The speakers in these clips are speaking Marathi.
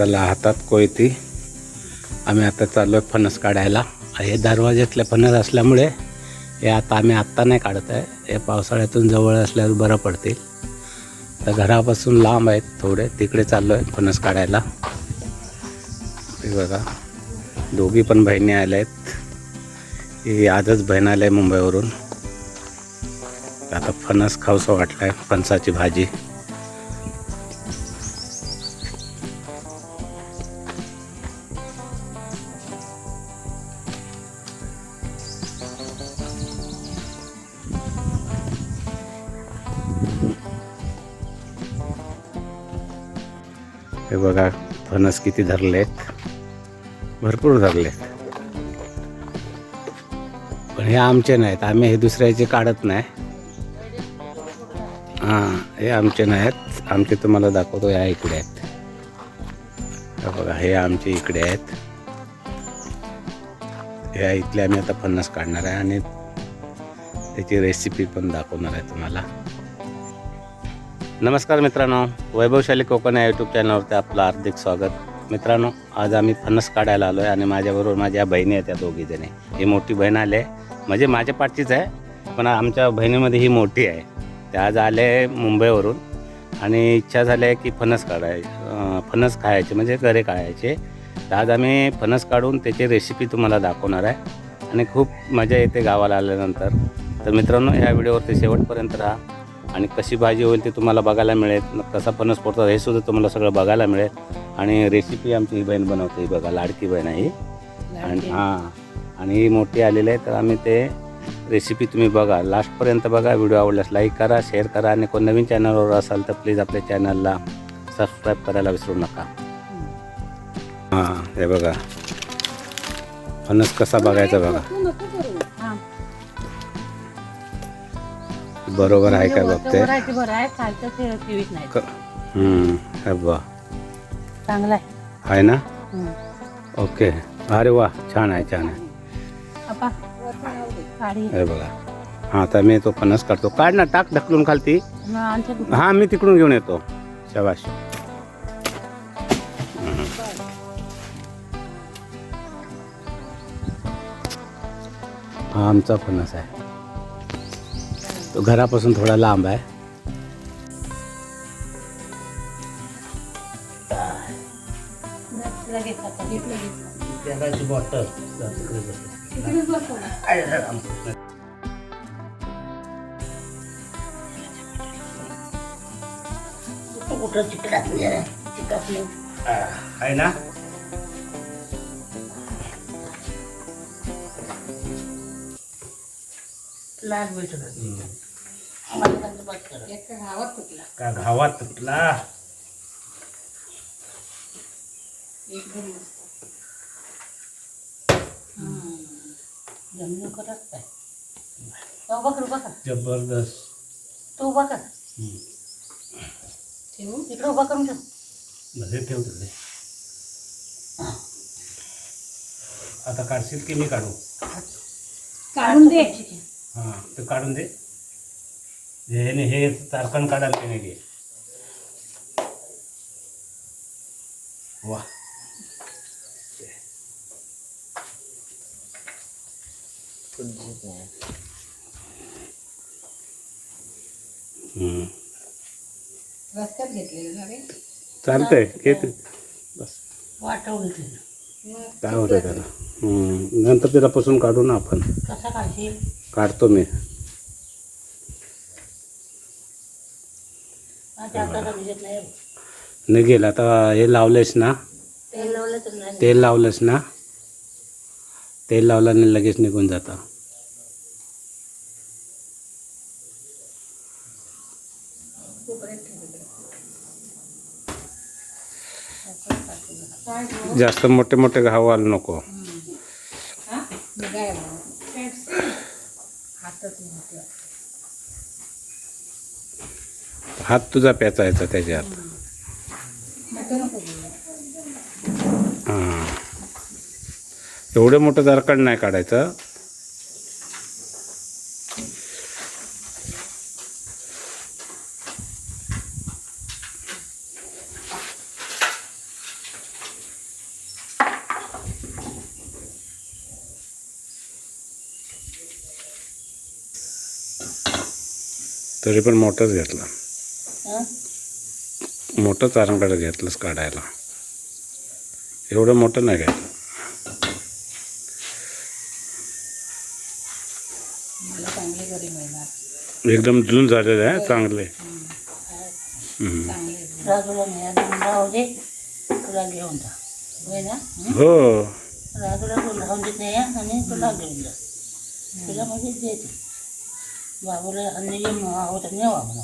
चला हातात कोयती. आम्ही आता चाललो आहे फणस काढायला. हे दरवाज्यातले फणस असल्यामुळे हे आता आम्ही आत्ता नाही काढत आहे. हे पावसाळ्यातून जवळ असल्यावर बरं पडतील. तर घरापासून लांब आहेत थोडे. तिकडे चाललो आहे फणस काढायला. ते बघा. दोघी पण बहिणी आल्या आहेत ही आजच बहीण आलं आहे मुंबईवरून. आता फणस खाऊसं वाटलं आहे फणसाची भाजी. फणस किती धरलेत? भरपूर धरलेत. पण हे आमचे नाहीत. आम्ही हे दुसऱ्याचे काढत नाही. हां हे आमचे नाहीत. आमचे तुम्हाला दाखवतो या इकडे आहेत. बघा हे आमचे इकडे आहेत. ह्या इथले आम्ही आता फणस काढणार आहे आणि त्याची रेसिपी पण दाखवणार आहे तुम्हाला. नमस्कार मित्रांनो वैभवशाली कोकण या यूट्यूब चॅनलवरती आपलं हार्दिक स्वागत. मित्रांनो आज आम्ही फणस काढायला आलो आहे आणि माझ्याबरोबर माझ्या बहिणी आहेत त्या दोघी जणी. ही मोठी बहीण आले म्हणजे माझ्या पाठचीच आहे पण आमच्या बहिणीमध्ये ही मोठी आहे. ते आज आले मुंबईवरून आणि इच्छा झाली आहे की फणस काढाय फणस खायचे म्हणजे घरे काढायचे तर आज आम्ही फणस काढून त्याची रेसिपी तुम्हाला दाखवणार आहे. आणि खूप मजा येते गावाला आल्यानंतर. तर मित्रांनो ह्या व्हिडिओवरती शेवटपर्यंत राहा. आणि कशी भाजी होईल ते तुम्हाला बघायला मिळेल. कसा फणस पडतो हे सुद्धा तुम्हाला सगळं बघायला मिळेल. आणि रेसिपी आमची ही बहीण बनवते ही बघा लाडकी बहीण आहे आणि हां आणि ही मोठी आलेली आहे तर आम्ही ते रेसिपी तुम्ही बघा. लास्टपर्यंत बघा व्हिडिओ आवडल्यास लाईक करा शेअर करा आणि कोण नवीन चॅनलवर असाल तर प्लीज आपल्या चॅनलला सबस्क्राईब करायला विसरू नका. हां हे बघा. फणस कसा बघायचा बघा. बरोबर आहे काय बघते बरं आहे ते टीव्हीत नाही. क- हम्म, हे बघा. चांगला आहे. आहे ना? हम्म. ओके. अरे वा छान आहे छान आहे. आपा हे बघा. हां आता मी तो फणस काढतो. काढ ना टाक ढकलून खालती. मग आमच्या कुठं हां मी तिकडून घेऊन येतो. शबाश. हा आमचा फणस आहे. तो घरापासून थोडा लांब आहे. कुठं चिकटलं आहे ना? लाल भेटत गावात कुठला का घावात तुटला? एकदम मस्त जमीन करत काय तो उभा कर उभा कर जबरदस्त. तो उभा कर ठेवू? इकडे उभा करून ठेव. मध्ये ठेव तिकडे. आता काढशील की मी काढू? काढून दे. हां ते काढून दे. हे ने- हे तारकण काढायला त्याने घे. वा. रस्त्यात घेतलेलं ना रे? चालतंय घेते. बस. वाटव घेतलेलं काय होतं त्याला? हम्म. नंतर त्याला पासून काढू ना आपण. कसा काढशील? काढतो मी. निघेल आता हे लावलेस ना? तेल लावलंस ना? तेल लावल्याने लगेच निघून जातं. जास्त मोठे मोठे घाव आले नको हात तुझा प्याचायचा त्याच्यात. हां. एवढं मोठं जारकाड नाही काढायचं. तरी पण मोठंच घेतलं. हं? मोठं चारणकडे घेतलंच काढायला. एवढं मोठं नाही घ्यायचं चांगली एकदम जून झालेलं आहे चांगले. होय ना? हं? हो राजूला तू नाही बाबूला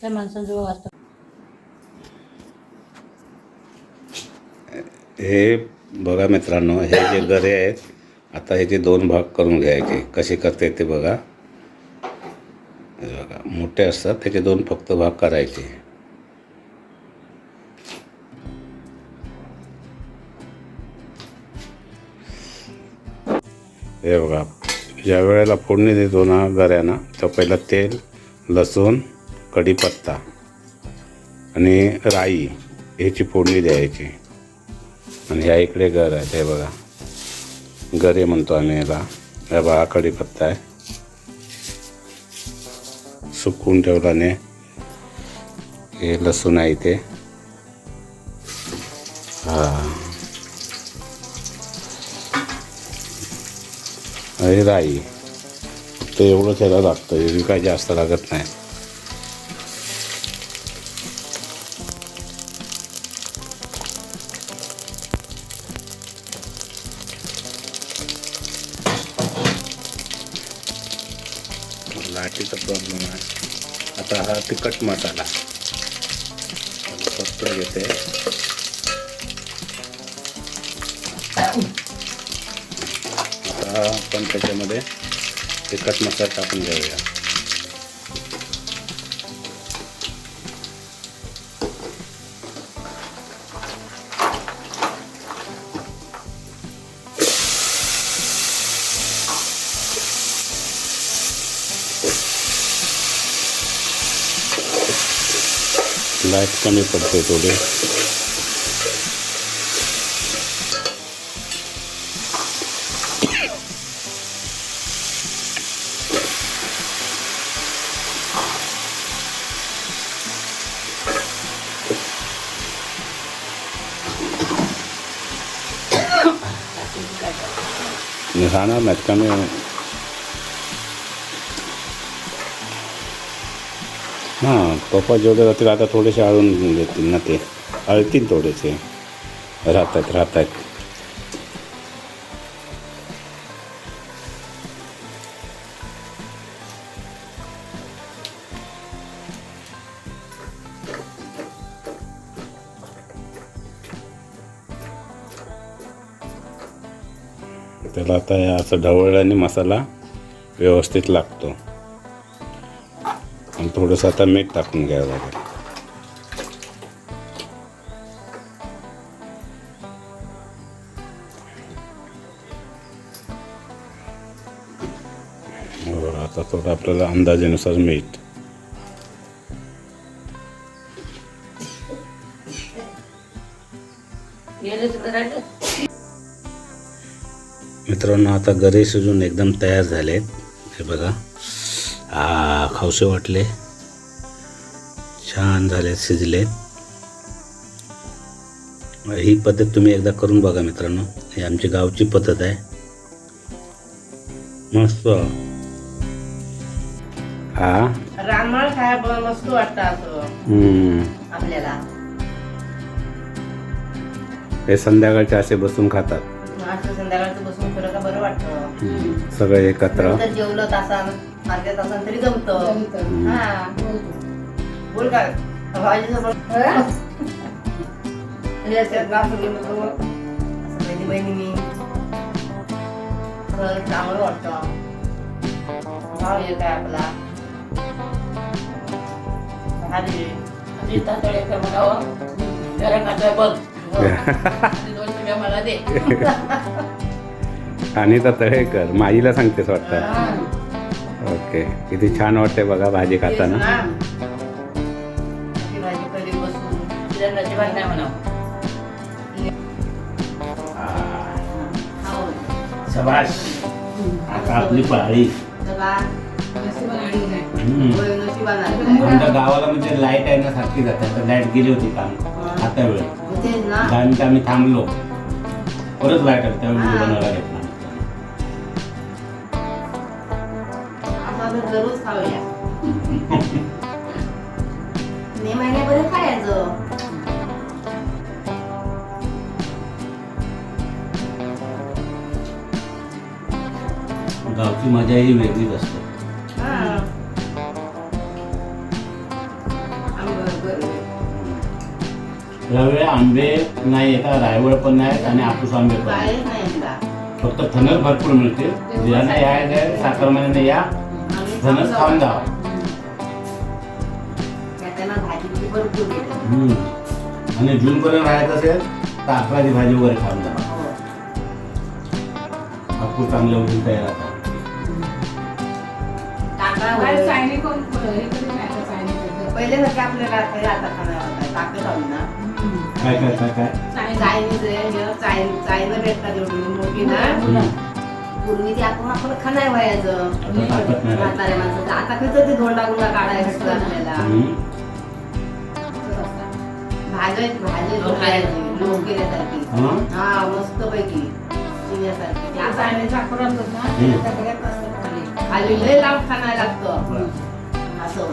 त्या माणसांजवळ हे बघा मित्रांनो हे जे गरे आहेत आता ह्याचे दोन भाग करून घ्यायचे कसे करते ते बघा. सुट्ट्या मोठे असतात त्याचे दोन फक्त भाग करायचे. हे बघा ज्या वेळेला फोडणी देतो ना गऱ्यांना तर पहिलं तेल लसूण कढीपत्ता आणि राई ह्याची फोडणी द्यायची. आणि ह्या इकडे घर आहे हे बघा. गरे म्हणतो आम्ही याला. हे बघा कढीपत्ता आहे. सुकवून ठेवल्याने हे लसूण आहे इथे हां राई फक्त एवढंच याला लागतं काय जास्त लागत नाही लाटीचा प्रॉब्लेम आहे. आता हा तिखट मसाला. फक्त घेते. आता हा आपण त्याच्यामध्ये तिखट मसाला टाकून घेऊया. लाइट कमी पडते थोडी राहणार नाहीत कमी हां पप्पा जेवढे राहतील आता थोडेसे आळून देतील ना ते. अळतील थोडेसे. राहतात राहतात. त्याला आता हे असं ढवळल्याने मसाला व्यवस्थित लागतो. आणि थोडंसं आता मीठ टाकून घ्यावं लागेल. हो, आता थोडं आपल्याला अंदाजेनुसार मीठ. मित्रांनो आता गरे शिजून एकदम तयार झालेत. हे बघा. खावसे वाटले. छान झाले शिजलेत ही पद्धत तुम्ही एकदा करून बघा मित्रांनो. ही आमची गावची पद्धत आहे. मस्त. हा? रानमाळ खाय मस्त वाटतं. आपल्याला. हे संध्याकाळचे असे बसून खातात. संध्याकाळचं बसून बरं वाटतं. सगळे एकत्र. जेवलं तासान. अर्ध्या तासान तरी जमतं. हा. बोल काय? बहिणी बहिणीनी. चांगलं वाटतं. भाव एक आहे आपला आणि अनिता तळेकर माईला सांगतेस वाटतं. ओके. किती छान वाटते बघा भाजी खाताना. शबाश आता आपली पाळी. आमच्या गावाला म्हणजे लाइट आहे ना सारखी जाते. लाइट गेली होती काम आता वेळ. दहा मिनिटं आम्ही थांबलो. परत लाइट आली त्यावेळी हा. बनवायला घेतला दररोज खाऊया मे महिन्यापर्यंत खायचं गावची मजा ही वेगळीच असते. यावेळी आंबे नाही येतात रायवळ पण नाहीत आणि आपूस आंबे पण नाही. नाही. फक्त फणस भरपूर मिळते ज्यांना यायचं साखर महिन्याने या मिळते. हम्म. आणि जून पर्यंत राहायचं असेल तर अकराची भाजी वगैरे खाऊन जा हो. हापूस तयार आता हे? पहिले सारखे आपल्याला काही आता खाणार ना काय काय काय काय चायनी. चायनीज आहे हे चाय चायनं भेटतात एवढी मोठी ना. पूर्वी ते आपण आपण खाणार व्हायचं. म्हाताऱ्या माणसाचं आता कसं ते धोंडा गुंडा काढायला भेटतो आपल्याला. भाज्या लोक खायची लोक हं? हा मस्त पैकी त्या आता ना, खाली. लय लांब खायला लागतं. असं